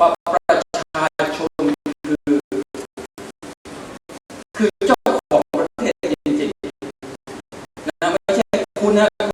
ประชาชนคือ คือเจ้าของประเทศจริงๆนะไม่ใช่คุณนะ